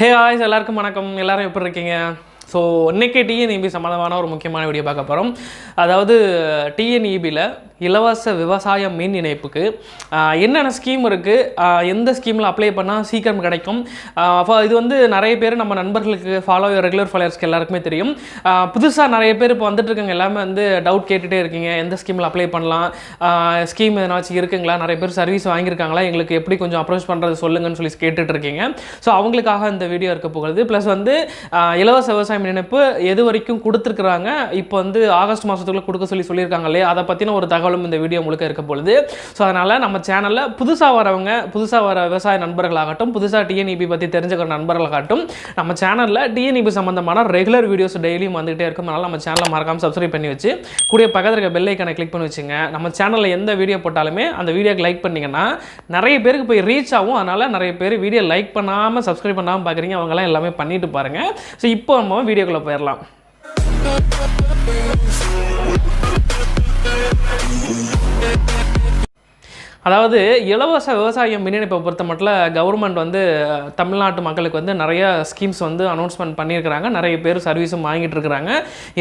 ஹே ஆய்ஸ் எல்லாருக்கும் வணக்கம். எல்லாரும் எப்படி இருக்கீங்க? ஸோ இன்றைக்கி டிஎன்இபி சம்மந்தமான ஒரு முக்கியமான வீடியோ பார்க்க போகிறோம் அதாவது டிஎன்இபியில் இலவச விவசாய மின் இணைப்புக்கு என்னென்ன ஸ்கீம் இருக்குது எந்த ஸ்கீமில் அப்ளை பண்ணால் சீக்கிரம் கிடைக்கும்? அப்போ இது வந்து நிறைய பேர் நம்ம நண்பர்களுக்கு ஃபாலோ ரெகுலர் ஃபாலோயர்ஸ்க்கு எல்லாருக்குமே தெரியும். புதுசாக நிறைய பேர் இப்போ வந்துட்டு இருக்காங்க. எல்லாமே வந்து டவுட் கேட்டுகிட்டே இருக்கீங்க. எந்த ஸ்கீமில் அப்ளை பண்ணலாம்? ஸ்கீம் எதனாச்சும் இருக்குங்களா? நிறைய பேர் சர்வீஸ் வாங்கியிருக்காங்களா? எங்களுக்கு எப்படி கொஞ்சம் அப்ரோச் பண்ணுறது சொல்லுங்கன்னு சொல்லி கேட்டுட்டு இருக்கீங்க. ஸோ அவங்களுக்காக இந்த வீடியோ இருக்க போகிறது ப்ளஸ் வந்து இலவச விவசாய மின் இணைப்பு எது வரைக்கும் கொடுத்துருக்குறாங்க? இப்போ வந்து ஆகஸ்ட் மாதத்துக்குள்ளே கொடுக்க சொல்லி சொல்லியிருக்காங்க இல்லையா? அதை பற்றின ஒரு தகவல் தகவலும் இந்த வீடியோ முழுக்க இருக்க பொழுது. ஸோ அதனால் நம்ம சேனலில் புதுசாக வரவங்க புதுசாக வர விவசாய நண்பர்களாகட்டும் புதுசாக டிஎன்இபி பற்றி தெரிஞ்சுக்கிற நண்பர்களாகட்டும் நம்ம சேனலில் டிஎன்இபி சம்மந்தமான ரெகுலர் வீடியோஸ் டெய்லியும் வந்துகிட்டே இருக்கும். அதனால் நம்ம சேனலை மறக்காமல் சப்ஸ்கிரைப் பண்ணி வச்சு கூடிய பக்கத்தில் இருக்க பெல் ஐக்கனை கிளிக் பண்ணி வச்சுங்க. நம்ம சேனலில் எந்த வீடியோ போட்டாலுமே அந்த வீடியோக்கு லைக் பண்ணீங்கன்னா நிறைய பேருக்கு போய் ரீச் ஆகும். அதனால் நிறைய பேர் வீடியோ லைக் பண்ணாமல் சப்ஸ்கிரைப் பண்ணாமல் பார்க்குறீங்க அவங்கெல்லாம் எல்லாமே பண்ணிட்டு பாருங்கள் ஸோ இப்போ நம்ம வீடியோக்குள்ளே போயிடலாம். அதாவது இலவச விவசாயம் மின் இணைப்பை பொறுத்த மட்டும் கவர்மெண்ட் வந்து தமிழ்நாட்டு மக்களுக்கு வந்து நிறைய ஸ்கீம்ஸ் வந்து அனௌன்ஸ்மெண்ட் பண்ணியிருக்கிறாங்க. நிறைய பேர் சர்வீஸும் வாங்கிட்டு இருக்கிறாங்க.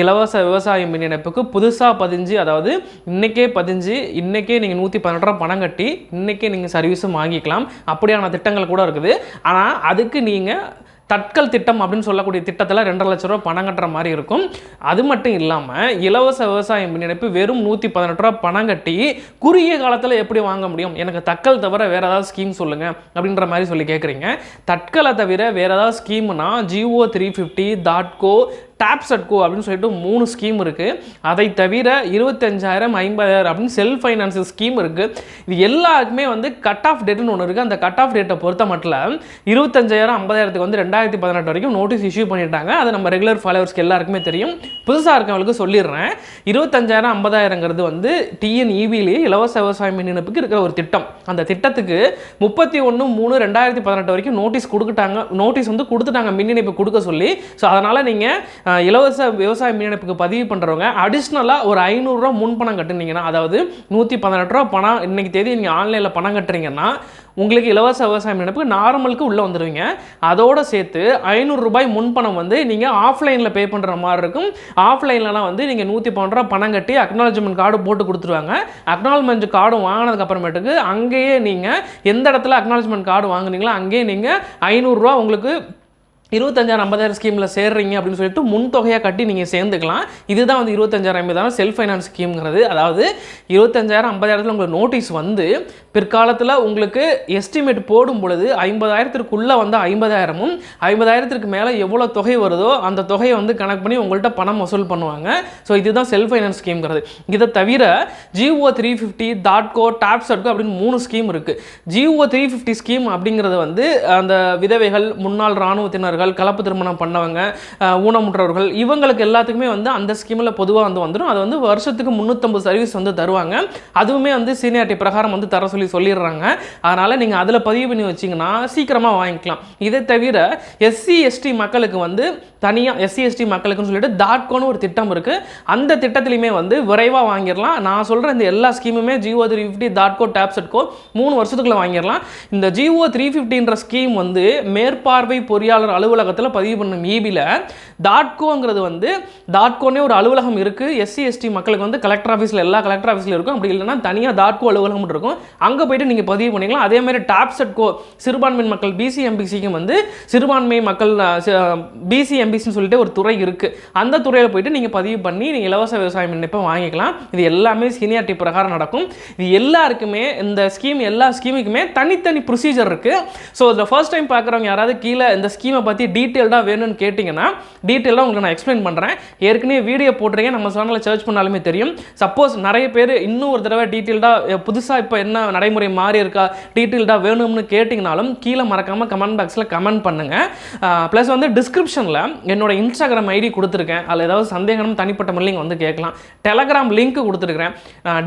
இலவச விவசாய மின் இணைப்புக்கு புதுசாக பதிஞ்சு அதாவது இன்றைக்கே பதிஞ்சு இன்றைக்கே நீங்கள் நூற்றி பதினெட்டு ரூபா பணம் கட்டி இன்றைக்கே நீங்கள் சர்வீஸும் வாங்கிக்கலாம். அப்படியான திட்டங்கள் கூட இருக்குது. ஆனால் அதுக்கு நீங்கள் தட்கல் திட்டம் அப்படின்னு சொல்லக்கூடிய திட்டத்தில் ரெண்டரை லட்ச ரூபா பணம் கட்டுற மாதிரி இருக்கும். அது மட்டும் இல்லாமல் இலவச விவசாய மின் இணைப்பு வெறும் நூற்றி பதினெட்டு ரூபா பணம் கட்டி குறுகிய காலத்தில் எப்படி வாங்க முடியும்? எனக்கு தட்கல் தவிர வேறு ஏதாவது ஸ்கீம் சொல்லுங்கள் அப்படின்ற மாதிரி சொல்லி கேட்குறீங்க தட்கலை தவிர வேறு ஏதாவது ஸ்கீம்னா ஜிஓ த்ரீ ஃபிஃப்டி டாட்கோ டேப் அட் கோ அப்படின்னு சொல்லிட்டு மூணு ஸ்கீம் இருக்குது அதை தவிர இருபத்தஞ்சாயிரம் ஐம்பதாயிரம் அப்படின்னு செல்ஃப் ஃபைனான்ஸ் ஸ்கீம் இருக்குது இது எல்லாருக்குமே வந்து கட் ஆஃப் டேட்டுன்னு ஒன்று இருக்குது அந்த கட் ஆஃப் டேட்டை பொறுத்த மட்டும் இருபத்தஞ்சாயிரம் ஐம்பதாயிரத்துக்கு வந்து ரெண்டாயிரத்தி பதினெட்டு வரைக்கும் நோட்டீஸ் இஷ்யூ பண்ணிட்டாங்க. அது நம்ம ரெகுலர் ஃபாலோவர்ஸ்க்கு எல்லாருக்குமே தெரியும். புதுசாக இருக்கவங்களுக்கு சொல்லிடுறேன். இருபத்தஞ்சாயிரம் ஐம்பதாயிரங்கிறது வந்து டிஎன்இபிலேயே இலவச விவசாய மின் இணைப்புக்கு இருக்கிற ஒரு திட்டம். அந்த திட்டத்துக்கு முப்பத்தி ஒன்று மூணு ரெண்டாயிரத்தி பதினெட்டு வரைக்கும் நோட்டீஸ் கொடுத்துட்டாங்க. நோட்டீஸ் வந்து கொடுத்துட்டாங்க. மின் இணைப்பு கொடுக்க சொல்லி. ஸோ அதனால் நீங்கள் இலவச விவசாய மீனடைப்புக்கு பதிவு பண்ணுறவங்க அடிஷ்னலாக ஒரு ஐநூறுரூவா முன்பணம் கட்டுனீங்கன்னா அதாவது நூற்றி பதினெட்டு ரூபா பணம் இன்றைக்கி தேதி நீங்கள் ஆன்லைனில் பணம் கட்டுறீங்கன்னா உங்களுக்கு இலவச விவசாய மின் நார்மலுக்கு உள்ளே வந்துடுவீங்க அதோட சேர்த்து ஐநூறு ரூபாய் முன்பணம் வந்து நீங்கள் ஆஃப்லைனில் பே பண்ணுற மாதிரி இருக்கும். ஆஃப்லைன்லலாம் வந்து நீங்கள் நூற்றி பன்னெண்டு ரூபா பணம் கட்டி அக்னாலஜ்மெண்ட் கார்டு போட்டு கொடுத்துருவாங்க. அக்னாலஜ்மெண்ட் கார்டு வாங்கினதுக்கப்புறமேட்டுக்கு அங்கேயே நீங்கள் எந்த இடத்துல அக்னாலஜ்மெண்ட் கார்டு வாங்குனீங்களோ அங்கேயே நீங்கள் ஐநூறுரூவா உங்களுக்கு இருபத்தஞ்சாயிரம் ஐம்பதாயிரம் ஸ்கீமில் சேர்றீங்க அப்படின்னு சொல்லிட்டு முன் தொகையாக கட்டி நீங்கள் சேர்ந்துக்கலாம். இதுதான் வந்து இருபத்தஞ்சாயிரம் ஐம்பதாயிரம் செல்ஃப் ஃபைனான்ஸ் ஸ்கீம்ங்கிறது அதாவது இருபத்தஞ்சாயிரம் ஐம்பதாயிரத்தில் உங்களுக்கு நோட்டீஸ் வந்து பிற்காலத்தில் உங்களுக்கு எஸ்டிமேட் போடும் பொழுது ஐம்பதாயிரத்திற்குள்ளே வந்து ஐம்பதாயிரமும் ஐம்பதாயிரத்திற்கு மேலே எவ்வளோ தொகை வருதோ அந்த தொகையை வந்து கணக்கு பண்ணி உங்கள்கிட்ட பணம் வசூல் பண்ணுவாங்க. ஸோ இதுதான் செல்ஃப் ஃபைனான்ஸ் ஸ்கீம்ங்கிறது இதை தவிர ஜிஓ த்ரீ ஃபிஃப்டி டாட்கோ டாப்ஸ் அட்கோ அப்படின்னு மூணு ஸ்கீம் இருக்குது ஜிஓ த்ரீ ஃபிஃப்டி ஸ்கீம் அப்படிங்கிறது வந்து அந்த விதவைகள் முன்னாள் இராணுவத்தினர்கள் கலப்பு திருமணம் பண்ணவங்க ஊனமுற்றவர்கள் இவங்களுக்கு எல்லாத்துக்குமே வந்து அந்த ஸ்கீமில் பொதுவாக வந்து வந்துடும் அது வந்து வருஷத்துக்கு முந்நூற்றம்பது சர்வீஸ் வந்து தருவாங்க. அதுவுமே வந்து சீனியாரிட்டி பிரகாரம் வந்து தர சொல்லி சொல்லிடுறாங்க. அதனால் நீங்கள் அதில் பதிவு பண்ணி வச்சிங்கன்னா சீக்கிரமாக வாங்கிக்கலாம். இதை தவிர எஸ்சி எஸ்டி மக்களுக்கு வந்து தனியாக எஸ்சி எஸ்டி மக்களுக்குன்னு சொல்லிட்டு தாட்கோன்னு ஒரு திட்டம் இருக்குது அந்த திட்டத்துலையுமே வந்து விரைவாக வாங்கிடலாம். நான் சொல்கிற இந்த எல்லா ஸ்கீமுமே ஜியோ த்ரீ ஃபிஃப்டி டாட்கோ டேப்செட்கோ மூணு வருஷத்துக்குள்ள வாங்கிடலாம். இந்த ஜியோ த்ரீ ஃபிஃப்டின்ற ஸ்கீம் வந்து மேற்பார்வை பொறியாளர் அலுவலகத்தில் பதிவு பண்ணும் ஈபியில் டாட்கோங்கிறது வந்து டாட்கோனே ஒரு அலுவலகம் இருக்குது எஸ்சி எஸ்டி மக்களுக்கு வந்து கலெக்டர் ஆஃபீஸில் எல்லா கலெக்டர் ஆஃபீஸில் இருக்கும். அப்படி இல்லைன்னா தனியாக டாட்கோ அலுவலகம் இருக்கும். அங்கே போயிட்டு நீங்கள் பதிவு பண்ணிக்கலாம். அதே மாதிரி டாப்ஸெட்கோ சிறுபான்மை மக்கள் பிசி எம்பிசிக்கும் வந்து சிறுபான்மை மக்கள் பிசி எம்பிசின்னு சொல்லிட்டு ஒரு துறை இருக்குது அந்த துறையில் போயிட்டு நீங்கள் பதிவு பண்ணி நீங்கள் இலவச விவசாயம் இணைப்பை வாங்கிக்கலாம். இது எல்லாமே சீனியாரிட்டி பிரகாரம் நடக்கும். இது எல்லாருக்குமே இந்த ஸ்கீம் எல்லா ஸ்கீமுக்குமே தனித்தனி ப்ரொசீஜர் இருக்குது ஸோ இதில் ஃபர்ஸ்ட் டைம் பார்க்குறவங்க யாராவது கீழே இந்த ஸ்கீமை பற்றி டீட்டெயில்டாக வேணும்னு கேட்டிங்கன்னா டீட்டெயிலாக உங்களுக்கு நான் எக்ஸ்பிளைன் பண்ணுறேன் ஏற்கனவே வீடியோ போட்டிருக்கேன். நம்ம சேனலில் சர்ச் பண்ணாலுமே தெரியும். சப்போஸ் நிறைய பேர் இன்னும் ஒரு தடவை டீட்டெயில்டாக புதுசாக இப்போ என்ன நடைமுறை மாறி இருக்கா டீட்டெயில்டாக வேணும்னு கேட்டிங்கனாலும் கீழே மறக்காமல் கமெண்ட் பாக்ஸில் கமெண்ட் பண்ணுங்கள் ப்ளஸ் வந்து டிஸ்கிரிப்ஷனில் என்னோட இன்ஸ்டாகிராம் ஐடி கொடுத்துருக்கேன். அதில் ஏதாவது சந்தேகம் தனிப்பட்ட முறையில் வந்து கேட்கலாம். டெலகிராம் லிங்க் கொடுத்துருக்கிறேன்.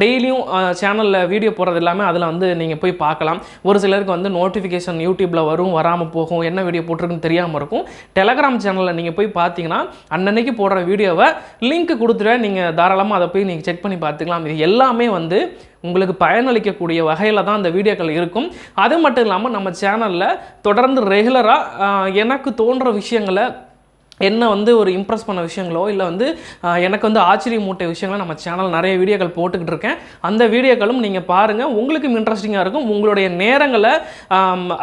டெய்லியும் சேனலில் வீடியோ போடுறது எல்லாமே அதில் வந்து நீங்கள் போய் பார்க்கலாம். ஒரு சிலருக்கு வந்து நோட்டிஃபிகேஷன் யூடியூப்பில் வரும் வராமல் போகும். என்ன வீடியோ போட்டிருக்குன்னு தெரியாமல் இருக்கும். டெலகிராம் சேனலில் நீங்கள் போய் பார்த்தீங்கன்னா அன்னன்னைக்கு போடுற வீடியோவை லிங்க் கொடுத்துருவேன் நீங்கள் தாராளமாக அதை போய் நீங்கள் செக் பண்ணி பார்த்துக்கலாம். இது எல்லாமே வந்து உங்களுக்கு பயனளிக்கக்கூடிய வகையில் தான் அந்த வீடியோக்கள் இருக்கும். அது மட்டும் இல்லாமல் நம்ம சேனலில் தொடர்ந்து ரெகுலராக எனக்கு தோன்ற விஷயங்களை என்ன வந்து ஒரு இம்ப்ரெஸ் பண்ண விஷயங்களோ இல்லை வந்து எனக்கு வந்து ஆச்சரியம் மூட்டை விஷயங்களை நம்ம சேனல் நிறைய வீடியோக்கள் போட்டுக்கிட்டு இருக்கேன். அந்த வீடியோக்களும் நீங்கள் பாருங்கள் உங்களுக்கும் இன்ட்ரெஸ்டிங்காக இருக்கும். உங்களுடைய நேரங்களை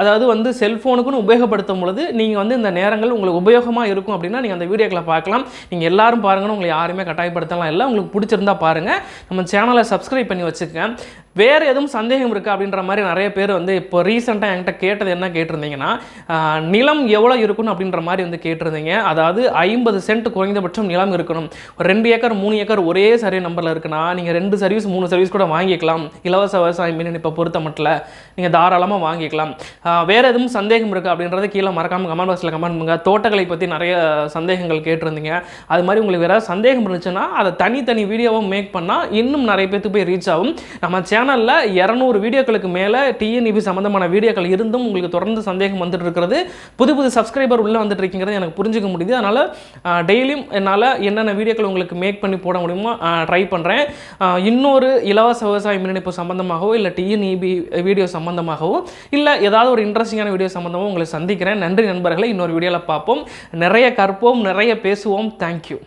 அதாவது வந்து செல்ஃபோனுக்குன்னு உபயோகப்படுத்தும் பொழுது நீங்கள் வந்து இந்த நேரங்கள் உங்களுக்கு உபயோகமாக இருக்கும் அப்படின்னா நீங்கள் அந்த வீடியோக்களை பார்க்கலாம். நீங்கள் எல்லாரும் பாருங்கன்னு உங்களை யாருமே கட்டாயப்படுத்தலாம் இல்லை. உங்களுக்கு பிடிச்சிருந்தா பாருங்கள் நம்ம சேனலை சப்ஸ்கிரைப் பண்ணி வச்சுக்கங்க. வேறு எதுவும் சந்தேகம் இருக்குது அப்படின்ற மாதிரி நிறைய பேர் வந்து இப்போ ரீசெண்டாக என்கிட்ட கேட்டது என்ன கேட்டிருந்தீங்கன்னா நிலம் எவ்வளோ இருக்கணும் அப்படின்ற மாதிரி வந்து கேட்டிருந்தீங்க. அதாவது ஐம்பது சென்ட் குறைந்தபட்சம் நிலம் இருக்கணும். ஒரு ரெண்டு ஏக்கர் மூணு ஏக்கர் ஒரே சரி நம்பரில் இருக்குன்னா நீங்கள் ரெண்டு சர்வீஸ் மூணு சர்வீஸ் கூட வாங்கிக்கலாம். இலவச விவசாயம் மீன் இப்போ பொறுத்த மட்டும் நீங்கள் தாராளமாக வாங்கிக்கலாம். வேறு எதுவும் சந்தேகம் இருக்குது அப்படின்றத கீழே மறக்காமல் கமெண்ட் பாக்ஸில் கமெண்ட் பண்ணுங்கள் தோட்டக்கலை பற்றி நிறைய சந்தேகங்கள் கேட்டிருந்தீங்க. அது மாதிரி உங்களுக்கு வேறு சந்தேகம் இருந்துச்சுன்னா அதை தனித்தனி வீடியோவாக மேக் பண்ணால் இன்னும் நிறைய பேர்த்து போய் ரீச் ஆகும். நம்ம சேனலில் இரநூறு வீடியோக்களுக்கு மேலே டிஎன்இபி சம்மந்தமான வீடியோக்கள் இருந்தும் உங்களுக்கு தொடர்ந்து சந்தேகம் வந்துட்டு இருக்கிறது. புது புது சப்ஸ்கிரைபர் உள்ளே வந்துட்டு இருக்கீங்கிறது எனக்கு புரிஞ்சுக்க முடியுது அதனால் டெய்லியும் என்னால் என்னென்ன வீடியோக்கள் உங்களுக்கு மேக் பண்ணி போட முடியுமோ ட்ரை பண்ணுறேன் இன்னொரு இலவச விவசாய மின்னிணைப்பு சம்மந்தமாகவோ இல்லை டிஎன்இபி வீடியோ சம்மந்தமாகவோ இல்லை ஏதாவது ஒரு இன்ட்ரெஸ்டிங்கான வீடியோ சம்மந்தமாக உங்களை சந்திக்கிறேன். நன்றி நண்பர்களை. இன்னொரு வீடியோவில் பார்ப்போம். நிறைய கற்போம் நிறைய பேசுவோம். தேங்க்யூ